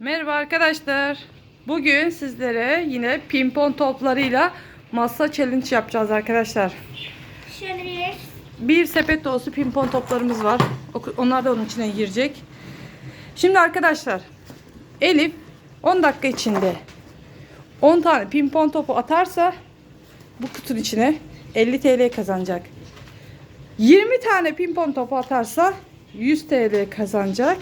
Merhaba arkadaşlar. Bugün sizlere yine pimpon toplarıyla masa challenge yapacağız arkadaşlar. Şöyle bir sepet dolusu pimpon toplarımız var. Onlar da onun içine girecek. Şimdi arkadaşlar Elif 10 dakika içinde 10 tane pimpon topu atarsa bu kutunun içine 50 TL kazanacak. 20 tane pimpon topu atarsa 100 TL kazanacak.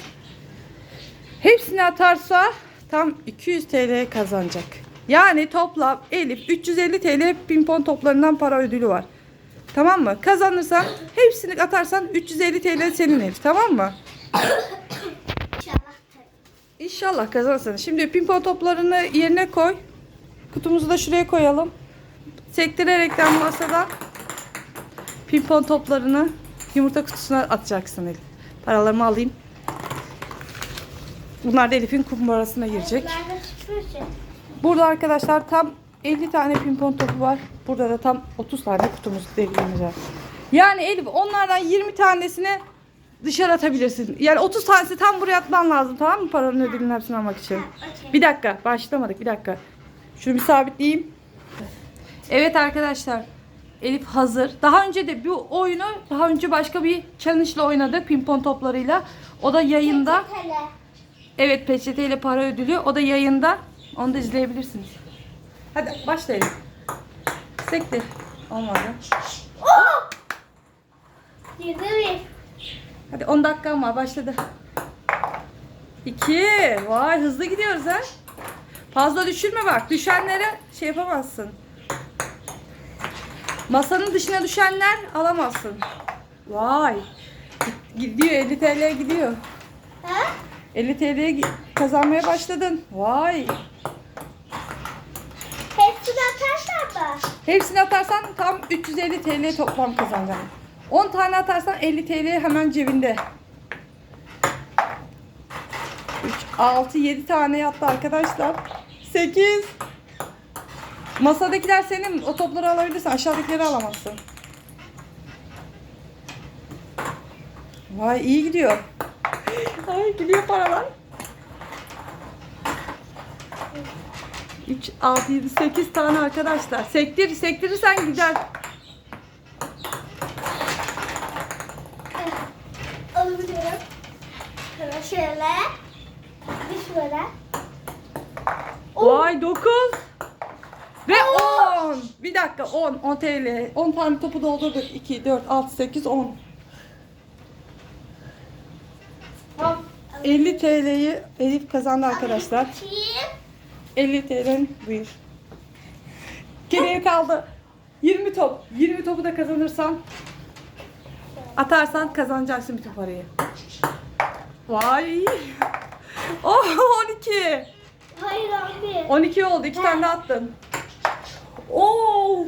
Hepsini atarsa tam 200 TL kazanacak. Yani toplam Elif 350 TL pimpon toplarından para ödülü var. Tamam mı? Kazanırsan hepsini atarsan 350 TL senin Elif. Tamam mı? inşallah. İnşallah kazanırsın. Şimdi pimpon toplarını yerine koy. Kutumuzu da şuraya koyalım. Sektirerekten masadan pimpon toplarını yumurta kutusuna atacaksın Elif. Paralarımı alayım. Bunlar da Elif'in kumbarasına girecek. Burada arkadaşlar tam 50 tane pimpon topu var. Burada da tam 30 tane kutumuz deliğimiz var. Yani Elif onlardan 20 tanesini dışarı atabilirsin. Yani 30 tanesi tam buraya atman lazım tamam mı paranın ödülünün hepsini almak için. Bir dakika başlamadık bir dakika. Şunu bir sabitleyeyim. Evet arkadaşlar. Elif hazır. Daha önce de bu oyunu daha önce başka bir challenge ile oynadık pimpon toplarıyla. O da yayında. Evet peçeteyle para ödülü. O da yayında. Onu da izleyebilirsiniz. Hadi başlayalım. Sektir. Olmadı. Oh! Bir. Hadi 10 dakika var. Başladı. 2. Vay hızlı gidiyoruz ha. Fazla düşürme bak. Düşenlere şey yapamazsın. Masanın dışına düşenler alamazsın. Vay. Gidiyor 50 TL gidiyor. Ha? 50 TL kazanmaya başladın. Vay. Hepsini atarsan da. Hepsini atarsan tam 350 TL toplam kazanacaksın. 10 tane atarsan 50 TL hemen cebinde. 3, 6, 7 tane yattı arkadaşlar. 8. Masadakiler senin. O topları alabilirsin. Aşağıdakileri alamazsın. Vay iyi gidiyor. Ay gidiyor paralar. 3, 6, 7, 8 tane arkadaşlar. Sektir, sektirirsen gider. Alabiliyorum. Şöyle şöyle. Bir şöyle. Vay 9. Ve 10. Bir dakika 10. 10 TL. 10 tane topu doldurduk. 2, 4, 6, 8, 10. 50 TL'yi Elif kazandı arkadaşlar. Kim? 50 TL'nin buyur. Geriye kaldı. 20 top. 20 topu da kazanırsan atarsan kazanacaksın bütün parayı. Vay. Oh 12. Hayır abi. 12 oldu. 2 tane attın. Oo.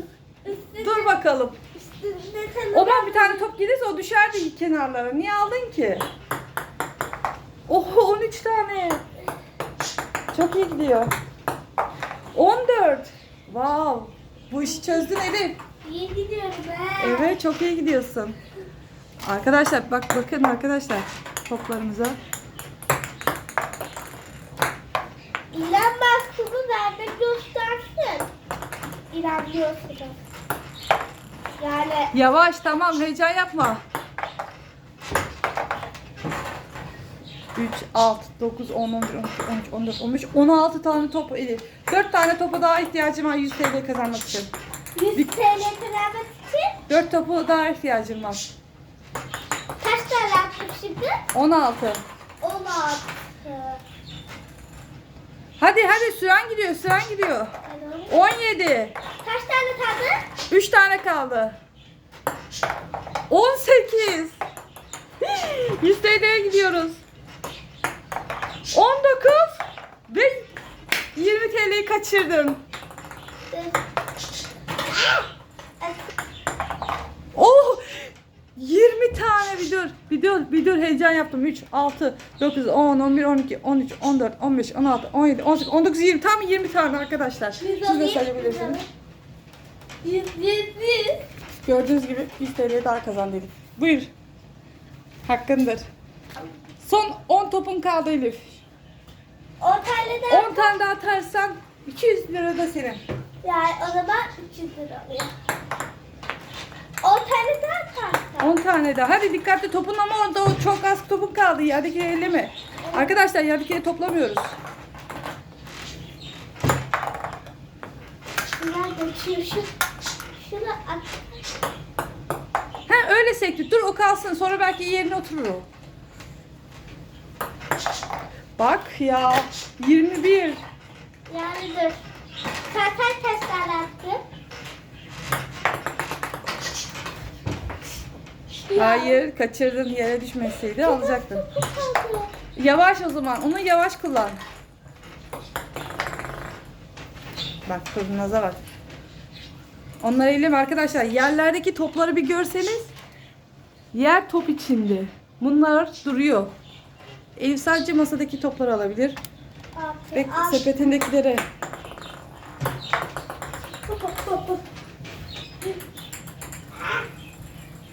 Üstünde, Dur bakalım. üstünde tanı- O bir tane top gelirse o düşerdi kenarlara. Niye aldın ki? Oho 13 tane. Çok iyi gidiyor. 14. Wow. Bu işi çözdün Elif. İyi gidiyorum be. Evet çok iyi gidiyorsun. Arkadaşlar bak bakın arkadaşlar toplarımıza. İlan baskını nerede göstersin? İlan diyorsunuz. Yani Yavaş tamam heyecan yapma. 3, 6, 9, 10, 11, 12, 13, 14, 15, 16 tane top Elif. 4 tane topa daha ihtiyacım var 100 TL kazanmak için. 100 TL kazanmak için 4 topu daha ihtiyacım var. kaç tane attım şimdi? 16. 16. Hadi hadi süren gidiyor süren gidiyor. 17. Kaç tane kaldı? 3 tane kaldı. 18. 100 TL'ye gidiyoruz. 19 ve 20 TL'yi kaçırdım. Oh! 20 tane bir dur. Bir dur. Bir dur heyecan yaptım. 3, 6, 9, 10, 11, 12, 13, 14, 15, 16, 17, 18, 19, 20. Tam 20 tane arkadaşlar. Siz de sayabilirsiniz. 100 100 100. Gördüğünüz gibi 100 TL daha kazandı Elif. Buyur. Hakkındır. Son 10 topun kaldı Elif. O tane daha. 10 tane daha atarsan 200 lira da senin. Yani o zaman 300 lira oluyor. O tane daha atarsan. 10 tane daha. Hadi dikkatli topun ama orada o çok az topun kaldı. Yerdekileri elleme. Arkadaşlar yerdekileri toplamıyoruz. Şu, şunu at. Ha öyle sektir. Dur o kalsın. Sonra belki yerine oturur o. Bak ya. 21. Yani dur. Sen kaç tane attın? Hayır kaçırdın yere düşmeseydi alacaktın. Yavaş o zaman. Onu yavaş kullan. Bak kurnaza bak. Onları elleme arkadaşlar. Yerlerdeki topları bir görseniz. Yer top içinde. Bunlar duruyor. Elif sadece masadaki topları alabilir. Ve sepetindekileri.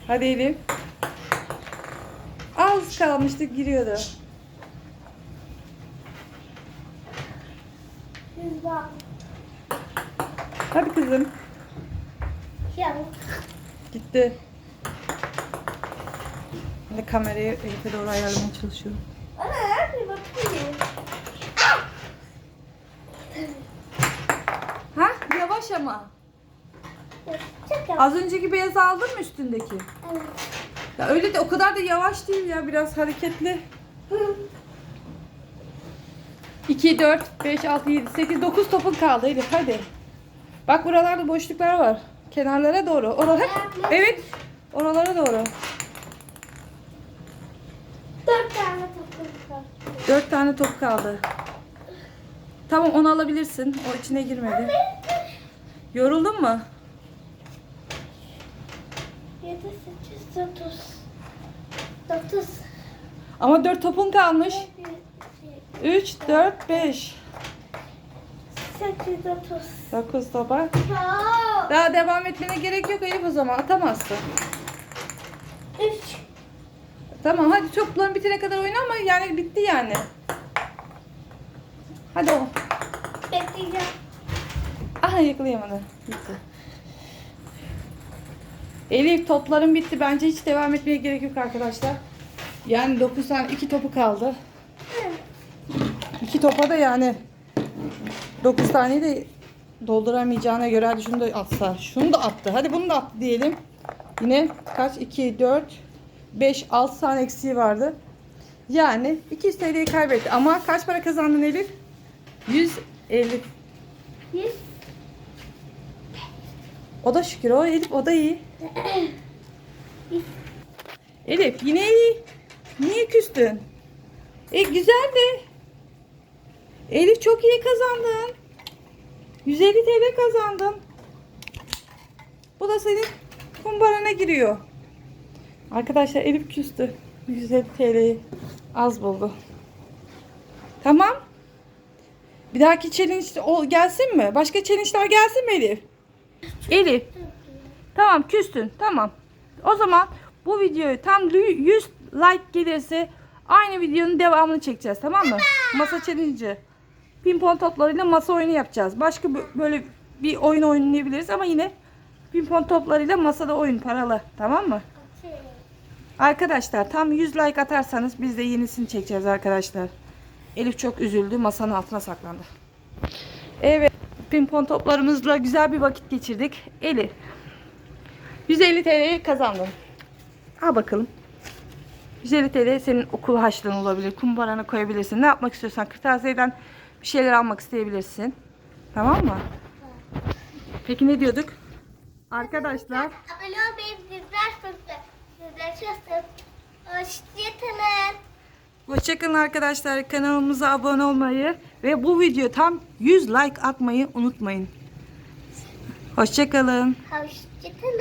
Hadi Elif. Az kalmıştı giriyordu. Hadi kızım. Gitti. Şimdi kamerayı Elif'e doğru ayarlamaya çalışıyorum. Ana nerede bakayım? Ha? Yavaş ama. Çok yavaş. Az önceki beyaz aldın mı üstündeki? Evet. Ya öyle de o kadar da yavaş değil ya biraz hareketli. 2, 4, 5, 6, 7, 8, 9 topun kaldı Elif hadi. Bak buralarda boşluklar var. Kenarlara doğru. Oralara, evet. Oralara doğru. Dört tane topum var. 4 tane top kaldı. Tamam onu alabilirsin. O içine girmedi. Yoruldun mu? Yedi, sekiz, dokuz. Dokuz. Ama 4 topun kalmış. Bir, iki, 3, 4, 5. Sekiz, dokuz. 9 topa. Daha devam etmene gerek yok Elif o zaman atamazsın. Üç. Tamam hadi topların bitene kadar oyna ama yani bitti yani. Hadi o. Bekleyeceğim. Aha yakalayamadı. Bitti. Elif topların bitti. Bence hiç devam etmeye gerek yok arkadaşlar. Yani 9 tane 2 topu kaldı. 2 topa da yani 9 taneyi de dolduramayacağına göre hadi şunu da atsa. Şunu da attı. Hadi bunu da attı diyelim. Yine kaç? 2, 4, 5, 6 tane eksiği vardı. Yani 200 TL'yi kaybetti. Ama kaç para kazandın Elif? 150. Yüz. O da şükür o Elif o da iyi. Elif yine iyi. Niye küstün? E güzel de. Elif çok iyi kazandın. 150 TL kazandın. Bu da senin kumbarana giriyor. Arkadaşlar Elif küstü. 150 TL'yi az buldu. Tamam. Bir dahaki challenge gelsin mi? Başka challenge'lar gelsin mi Elif? Elif. Tamam küstün. Tamam. O zaman bu videoyu tam 100 like gelirse aynı videonun devamını çekeceğiz. Tamam mı? Masa challenge'ı. Pimpon toplarıyla masa oyunu yapacağız. Başka bö- böyle bir oyun oynayabiliriz ama yine pimpon toplarıyla masada oyun paralı. Tamam mı? Arkadaşlar tam 100 like atarsanız biz de yenisini çekeceğiz arkadaşlar. Elif çok üzüldü. Masanın altına saklandı. Evet. Pimpon toplarımızla güzel bir vakit geçirdik. Elif. 150 TL'yi kazandın. Al bakalım. 150 TL senin okul harçlığın olabilir. Kumbarana koyabilirsin. Ne yapmak istiyorsan kırtasiyeden bir şeyler almak isteyebilirsin. Tamam mı? Peki ne diyorduk? Arkadaşlar Abone olmayı, bizler sınıfı. Sizler çok Hoşçakalın. Hoşçakalın arkadaşlar. Kanalımıza abone olmayı ve bu video tam 100 like atmayı unutmayın. Hoşçakalın. Hoşçakalın.